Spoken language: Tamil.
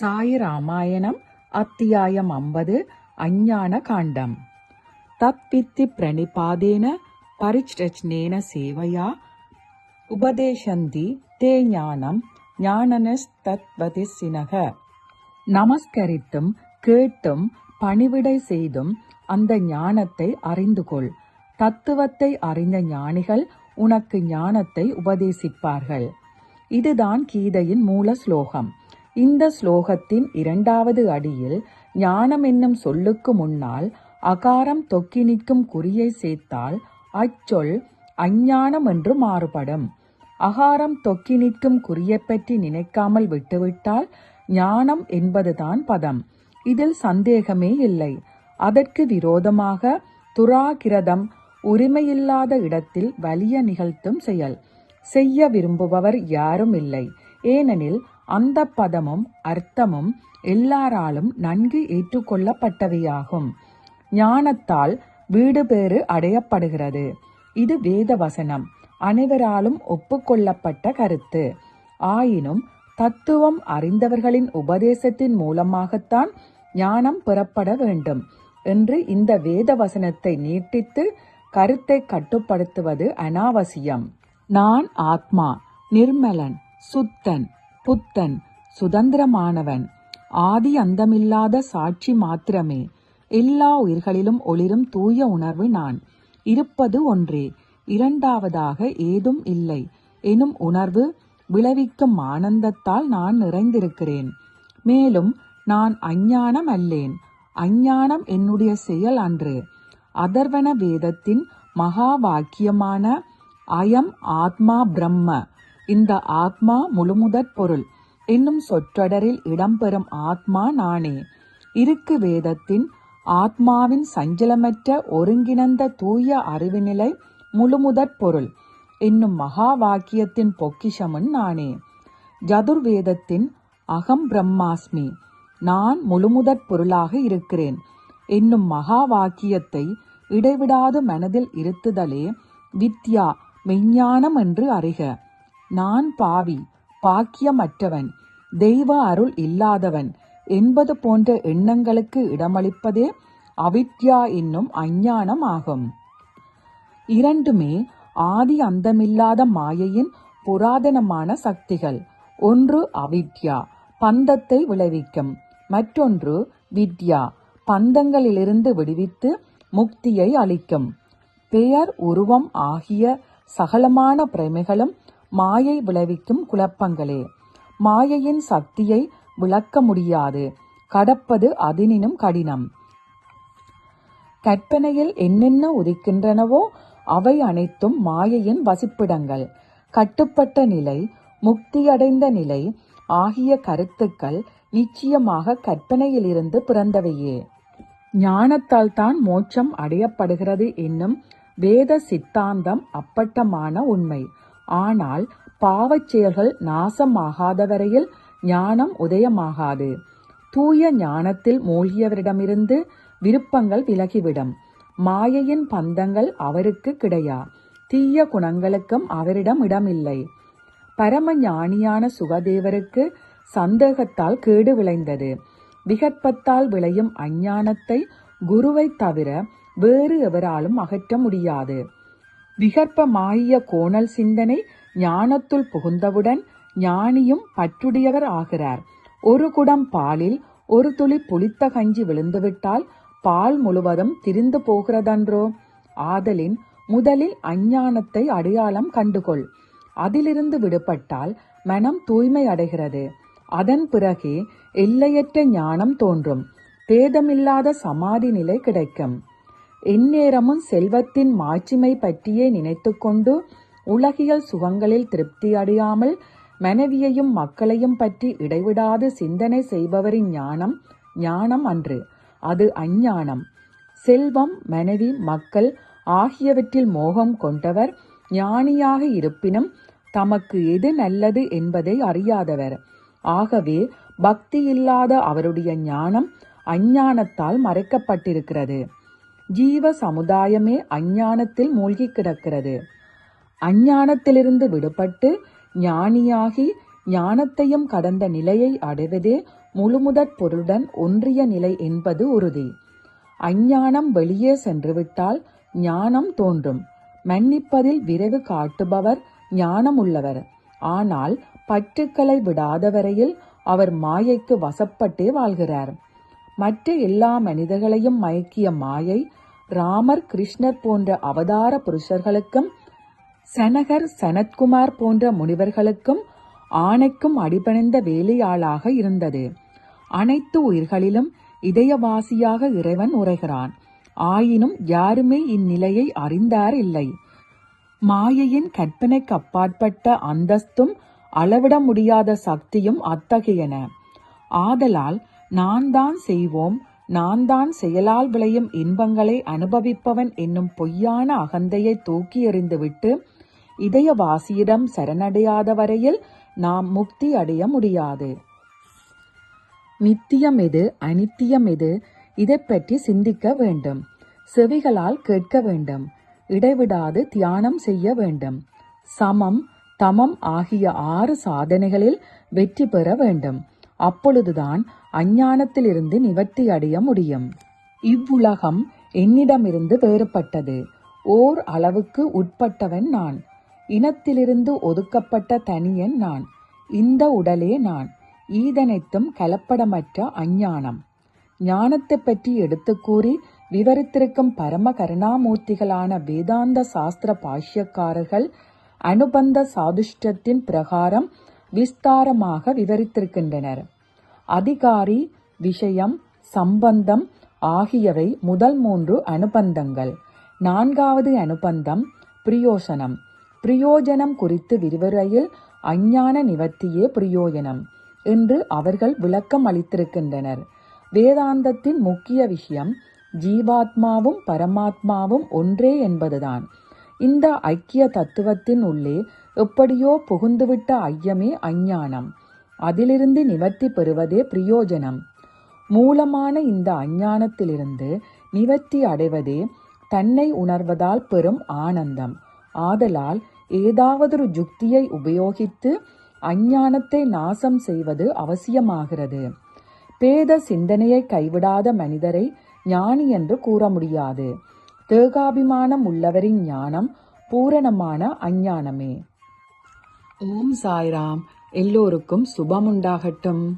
சாய் ராமாயணம் அத்தியாயம் ஐம்பது அஞ்ஞான காண்டம். தத்வித்தி பிரணிபாதேன பரிச்ரச்னேன சேவையா உபதேசந்தி தே ஞானம் ஞானனஸ்தத்வதிசினக நமஸ்கரித்தும் கேட்டும் பணிவிடை செய்தும் அந்த ஞானத்தை அறிந்து கொள் தத்துவத்தை அறிந்த ஞானிகள் உனக்கு ஞானத்தை உபதேசிப்பார்கள். இதுதான் கீதையின் மூல ஸ்லோகம். இந்த ஸ்லோகத்தின் இரண்டாவது அடியில் ஞானம் என்னும் சொல்லுக்கு முன்னால் அகாரம் தொக்கி நிற்கும் குறியை சேர்த்தால் அச்சொல் அஞ்ஞானம் என்று மாறுபடும். அகாரம் தொக்கி நிற்கும் குறியை பற்றி நினைக்காமல் விட்டுவிட்டால் ஞானம் என்பதுதான் பதம். இதில் சந்தேகமே இல்லை. அதற்கு விரோதமாக துராகிரதம் உரிமையில்லாத இடத்தில் வலிய நிகழ்த்தும் செயல். செய்ய விரும்புபவர் யாரும் இல்லை. ஏனெனில் அந்த பதமும் அர்த்தமும் எல்லாராலும் நன்கு ஏற்றுக்கொள்ளப்பட்டவையாகும். ஞானத்தால் வீடு பேறு அடையப்படுகிறது. இது வேத வசனம் அனைவராலும் ஒப்புக்கொள்ளப்பட்ட கருத்து. ஆயினும் தத்துவம் அறிந்தவர்களின் உபதேசத்தின் மூலமாகத்தான் ஞானம் பெறப்பட வேண்டும் என்று இந்த வேத வசனத்தை நீட்டித்து கருத்தை கட்டுப்படுத்துவது அனாவசியம். நான் ஆத்மா நிர்மலன். சுத்தன் புத்தன் சுதந்திரமானவன். ஆதி அந்தமில்லாத சாட்சி மாத்திரமே. எல்லா உயிர்களிலும் ஒளிரும் தூய உணர்வு நான். இருப்பது ஒன்றே. இரண்டாவதாக ஏதும் இல்லை. எனும் உணர்வு விளைவிக்கும் ஆனந்தத்தால் நான் நிறைந்திருக்கிறேன். மேலும் நான் அஞ்ஞானம் அல்லேன். அஞ்ஞானம் என்னுடைய செயல் அன்று. அதர்வன வேதத்தின் மகா வாக்கியமான அயம் ஆத்மா பிரம்ம. இந்த ஆத்மா முழுமுதற் பொருள். என்னும் சொற்றொடரில் இடம்பெறும் ஆத்மா நானே. இருக்கு வேதத்தின் ஆத்மாவின் சஞ்சலமற்ற ஒருங்கிணைந்த தூய அறிவுநிலை முழுமுதற் பொருள். என்னும் மகா வாக்கியத்தின் பொக்கிஷமும் நானே. ஜதுர்வேதத்தின் அகம் பிரம்மாஸ்மி. நான் முழுமுதற் பொருளாக இருக்கிறேன். என்னும் மகா வாக்கியத்தை இடைவிடாது மனதில் இருத்துதலே வித்யா மெஞ்ஞானம் என்று அறிக. நான் பாவி பாக்கியமற்றவன் தெய்வ அருள் இல்லாதவன் என்பது போன்ற எண்ணங்களுக்கு இடமளிப்பதே அவித்யா என்னும் அஞ்ஞானம் ஆகும். இரண்டுமே ஆதி அந்தமில்லாத மாயையின் புராதனமான சக்திகள். ஒன்று அவித்யா பந்தத்தை விளைவிக்கும். மற்றொன்று வித்யா பந்தங்களிலிருந்து விடுவித்து முக்தியை அளிக்கும். பெயர் உருவம் ஆகிய சகலமான பிரமைகளும் மாயை விளைவிக்கும் குழப்பங்களே. மாயையின் சக்தியை விளக்க முடியாது. கடப்பது அதனினும் கடினம். கற்பனையில் என்னென்ன உதிக்கின்றனவோ அவை அனைத்தும் மாயையின் வசிப்பிடங்கள். கட்டுப்பட்ட நிலை முக்தியடைந்த நிலை ஆகிய கருத்துக்கள் நிச்சயமாக கற்பனையிலிருந்து பிறந்தவையே. ஞானத்தால் தான் மோட்சம் அடையப்படுகிறது என்னும் வேத சித்தாந்தம் அப்பட்டமான உண்மை. ஆனால் பாவச் செயல்கள் நாசமாகாத வரையில் ஞானம் உதயமாகாது. தூய ஞானத்தில் மூழ்கியவரிடமிருந்து விருப்பங்கள் விலகிவிடும். மாயையின் பந்தங்கள் அவருக்கு கிடையா. தீய குணங்களுக்கும் அவரிடம் இடமில்லை. பரம ஞானியான சுகதேவருக்கு சந்தேகத்தால் கேடு விளைந்தது. விகற்பத்தால் விளையும் அஞ்ஞானத்தை குருவை தவிர வேறு எவராலும் அகற்ற முடியாது. விகற்பமாகிய கோணல் சிந்தனை ஞானத்துள் புகுந்தவுடன் ஞானியும் பற்றுடையவர் ஆகிறார். ஒரு குடம் பாலில் ஒரு துளி புளித்த கஞ்சி விழுந்துவிட்டால் பால் முழுவதும் திரிந்து போகிறதன்றோ? ஆதலின் முதலில் அஞ்ஞானத்தை அடையாளம் கண்டுகொள். அதிலிருந்து விடுபட்டால் மனம் தூய்மை அடைகிறது. அதன் பிறகே எல்லையற்ற ஞானம் தோன்றும். பேதமில்லாத சமாதி நிலை கிடைக்கும். எந்நேரமும் செல்வத்தின் மாட்சிமை பற்றியே நினைத்துக்கொண்டு உலகியல் சுகங்களில் திருப்தி அடையாமல் மனைவியையும் மக்களையும் பற்றி இடைவிடாது சிந்தனை செய்பவரின் ஞானம் ஞானம் அன்று. அது அஞ்ஞானம். செல்வம் மனைவி மக்கள் ஆகியவற்றில் மோகம் கொண்டவர் ஞானியாக இருப்பினும் தமக்கு எது நல்லது என்பதை அறியாதவர். ஆகவே பக்தி இல்லாத அவருடைய ஞானம் அஞ்ஞானத்தால் மறைக்கப்பட்டிருக்கிறது. ஜீவ சமுதாயமே அஞ்ஞானத்தில் மூழ்கி கிடக்கிறது. அஞ்ஞானத்திலிருந்து விடுபட்டு ஞானியாகி ஞானத்தையும் கடந்த நிலையை அடைவதே முழுமுதற் பொருளுடன் ஒன்றிய நிலை என்பது உறுதி. அஞ்ஞானம் வெளியே சென்றுவிட்டால் ஞானம் தோன்றும். மன்னிப்பதில் விரைவு காட்டுபவர் ஞானமுள்ளவர். ஆனால் பற்றுக்களை விடாத வரையில் அவர் மாயைக்கு வசப்பட்டே வாழ்கிறார். மற்ற எல்லா மனிதர்களையும் மயக்கிய மாயை ராமர் கிருஷ்ணர் போன்ற அவதார புருஷர்களுக்கும் சனகர் சனத்குமார் போன்ற முனிவர்களுக்கும் ஆணைக்கும் அடிபணிந்த வேலையாளாக இருந்தது. அனைத்து உயிர்களிலும் இதயவாசியாக இறைவன் உரைகிறான் ஆயினும் யாருமே இந்நிலையை அறிந்தார் இல்லை. மாயையின் கற்பனைக்கு அப்பாற்பட்ட அந்தஸ்தும் அளவிட முடியாத சக்தியும் அத்தகையன. ஆதலால் நான் தான் செய்வோம் நான் தான் செயலால் விளையும் இன்பங்களை அனுபவிப்பவன் என்னும் பொய்யான அகந்தையை தூக்கி எறிந்துவிட்டு இதயவாசியிடம் சரணடையாத வரையில் நாம் முக்தி அடைய முடியாது. நித்தியம் எது? அனித்தியம் எது? இதை பற்றி சிந்திக்க வேண்டும். செவிகளால் கேட்க வேண்டும். இடைவிடாது தியானம் செய்ய வேண்டும். சமம் தமம் ஆகிய ஆறு சாதனைகளில் வெற்றி பெற வேண்டும். அப்பொழுதுதான் அஞ்ஞானத்திலிருந்து நிவர்த்தி அடைய முடியும். இவ்வுலகம் என்னிடமிருந்து வேறுபட்டது. ஓர் அளவுக்கு உட்பட்டவன் நான். இனத்திலிருந்து ஒதுக்கப்பட்ட தனியன் நான். இந்த உடலே நான். ஈதனைத்தும் கலப்படமற்ற அஞ்ஞானம். ஞானத்தை பற்றி எடுத்துக்கூறி விவரித்திருக்கும் பரம கருணாமூர்த்திகளான வேதாந்த சாஸ்திர பாஷ்யக்காரர்கள் அனுபந்த சாதுஷ்டத்தின் பிரகாரம் விஸ்தாரமாக விவரித்திருக்கின்றனர். அதிகாரி விஷயம் சம்பந்தம் ஆகியவை முதல் மூன்று அனுபந்தங்கள். நான்காவது அனுபந்தம் பிரயோசனம். பிரயோஜனம் குறித்து விரிவுரையில் அஞ்ஞான நிவர்த்தியே பிரயோஜனம் என்று அவர்கள் விளக்கம் அளித்திருக்கின்றனர். வேதாந்தத்தின் முக்கிய விஷயம் ஜீவாத்மாவும் பரமாத்மாவும் ஒன்றே என்பதுதான். இந்த ஐக்கிய தத்துவத்தின் உள்ளே எப்படியோ புகுந்துவிட்ட ஐயமே அஞ்ஞானம். அதிலிருந்து நிவர்த்தி பெறுவதே பிரயோஜனம். மூலமான இந்த அஞ்ஞானத்திலிருந்து நிவர்த்தி அடைவதே தன்னை உணர்வதால் பெறும் ஆனந்தம். ஆதலால் ஏதாவதொரு ஜுக்தியை உபயோகித்து அஞ்ஞானத்தை நாசம் செய்வது அவசியமாகிறது. பேத சிந்தனையை கைவிடாத மனிதரை ஞானி என்று கூற முடியாது. தேகாபிமானம் உள்ளவரின் ஞானம் பூரணமான அஞ்ஞானமே. ஓம் சாய்ராம். எல்லோருக்கும் சுபமுண்டாகட்டும்.